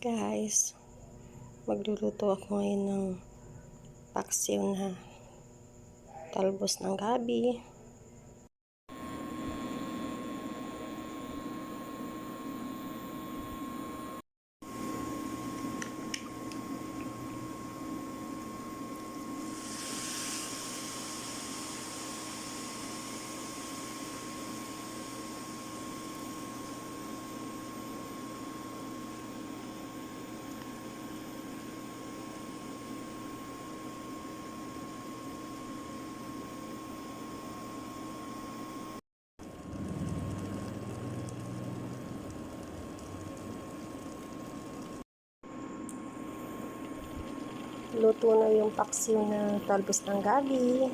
Guys, magluluto ako ngayon ng paksiw na talbos ng gabi. Luto na yung paksiw na talbos ng gabi.